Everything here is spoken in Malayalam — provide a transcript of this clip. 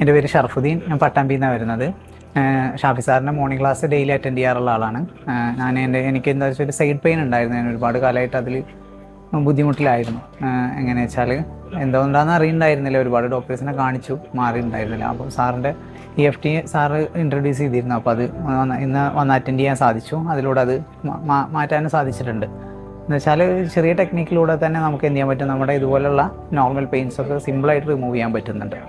എന്റെ പേര് ഷർഫുദ്ദീൻ ഞാൻ പട്ടാമ്പിയിൽ നിന്നാണ് വരുന്നത്. ഷാഫി സാറിന്റെ മോർണിംഗ് ക്ലാസ് ഡെയിലി അറ്റൻഡ് ചെയ്യാറുള്ള ആളാണ്. ഞാൻ എന്റെ എനിക്ക് എന്താ വെച്ചാൽ ഒരു സൈഡ് പെയിൻ ഉണ്ടായിരുന്നു. ഞാൻ ഒരുപാട് കാലമായിട്ട് അതിൽ ബുദ്ധിമുട്ടിലായിരുന്നു. എങ്ങനെ വെച്ചാൽ എന്തുകൊണ്ടാണെന്ന് അറിയണ്ടായിരുന്നില്ല. ഒരുപാട് ഡോക്ടേഴ്സിനെ കാണിച്ചു മാറിയിട്ടുണ്ടായിരുന്നില്ല. അപ്പോൾ സാറിന്റെ E F T sir introduce ചെയ്തിരുന്നു. അപ്പോൾ അത് ഇന്ന് വന്ന് അറ്റൻഡ് ചെയ്യാൻ സാധിച്ചു. അതിലൂടെ അത് മാറ്റാനും സാധിച്ചിട്ടുണ്ട്. എന്ന് വെച്ചാൽ ചെറിയ ടെക്നിക്കിലൂടെ തന്നെ നമുക്ക് എന്ത് ചെയ്യാൻ പറ്റും? നമ്മുടെ ഇതുപോലുള്ള നോർമൽ പെയിൻസൊക്കെ സിമ്പിളായിട്ട് റിമൂവ് ചെയ്യാൻ പറ്റുന്നുണ്ട്.